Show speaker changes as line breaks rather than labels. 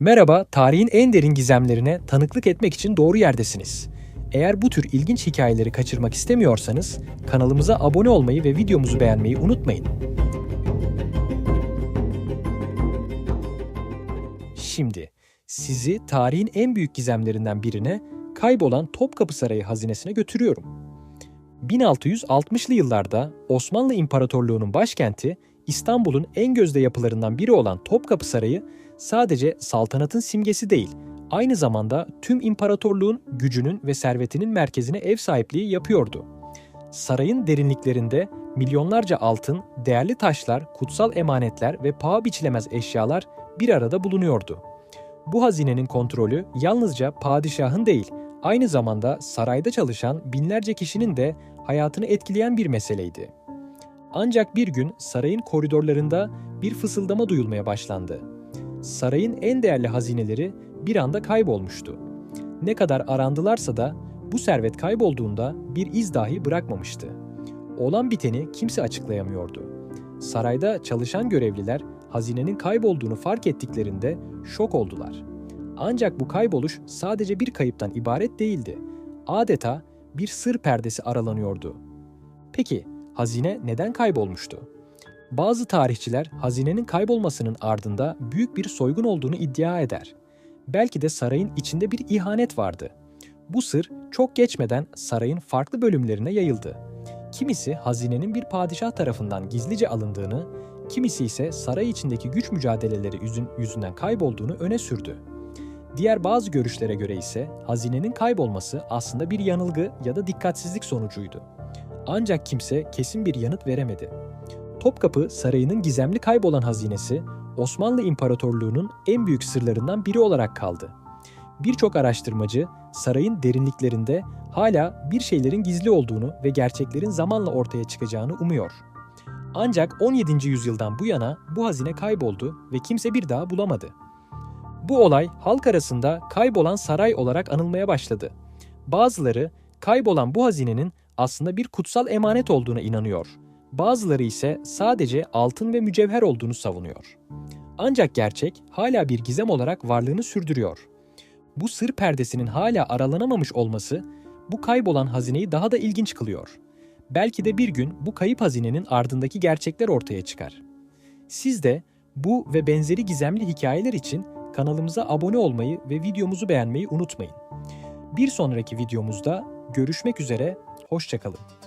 Merhaba, tarihin en derin gizemlerine tanıklık etmek için doğru yerdesiniz. Eğer bu tür ilginç hikayeleri kaçırmak istemiyorsanız kanalımıza abone olmayı ve videomuzu beğenmeyi unutmayın. Şimdi sizi tarihin en büyük gizemlerinden birine kaybolan Topkapı Sarayı hazinesine götürüyorum. 1660'lı yıllarda Osmanlı İmparatorluğu'nun başkenti İstanbul'un en gözde yapılarından biri olan Topkapı Sarayı sadece saltanatın simgesi değil, aynı zamanda tüm imparatorluğun gücünün ve servetinin merkezine ev sahipliği yapıyordu. Sarayın derinliklerinde milyonlarca altın, değerli taşlar, kutsal emanetler ve paha biçilemez eşyalar bir arada bulunuyordu. Bu hazinenin kontrolü yalnızca padişahın değil, aynı zamanda sarayda çalışan binlerce kişinin de hayatını etkileyen bir meseleydi. Ancak bir gün sarayın koridorlarında bir fısıldama duyulmaya başlandı. Sarayın en değerli hazineleri bir anda kaybolmuştu. Ne kadar arandılarsa da bu servet kaybolduğunda bir iz dahi bırakmamıştı. Olan biteni kimse açıklayamıyordu. Sarayda çalışan görevliler hazinenin kaybolduğunu fark ettiklerinde şok oldular. Ancak bu kayboluş sadece bir kayıptan ibaret değildi. Adeta bir sır perdesi aralanıyordu. Peki hazine neden kaybolmuştu? Bazı tarihçiler hazinenin kaybolmasının ardında büyük bir soygun olduğunu iddia eder. Belki de sarayın içinde bir ihanet vardı. Bu sır çok geçmeden sarayın farklı bölümlerine yayıldı. Kimisi hazinenin bir padişah tarafından gizlice alındığını, kimisi ise saray içindeki güç mücadeleleri yüzünden kaybolduğunu öne sürdü. Diğer bazı görüşlere göre ise hazinenin kaybolması aslında bir yanılgı ya da dikkatsizlik sonucuydu. Ancak kimse kesin bir yanıt veremedi. Topkapı Sarayı'nın gizemli kaybolan hazinesi Osmanlı İmparatorluğu'nun en büyük sırlarından biri olarak kaldı. Birçok araştırmacı sarayın derinliklerinde hala bir şeylerin gizli olduğunu ve gerçeklerin zamanla ortaya çıkacağını umuyor. Ancak 17. yüzyıldan bu yana bu hazine kayboldu ve kimse bir daha bulamadı. Bu olay halk arasında kaybolan saray olarak anılmaya başladı. Bazıları kaybolan bu hazinenin aslında bir kutsal emanet olduğuna inanıyor. Bazıları ise sadece altın ve mücevher olduğunu savunuyor. Ancak gerçek hala bir gizem olarak varlığını sürdürüyor. Bu sır perdesinin hala aralanamamış olması bu kaybolan hazineyi daha da ilginç kılıyor. Belki de bir gün bu kayıp hazinenin ardındaki gerçekler ortaya çıkar. Siz de bu ve benzeri gizemli hikayeler için kanalımıza abone olmayı ve videomuzu beğenmeyi unutmayın. Bir sonraki videomuzda görüşmek üzere, hoşçakalın.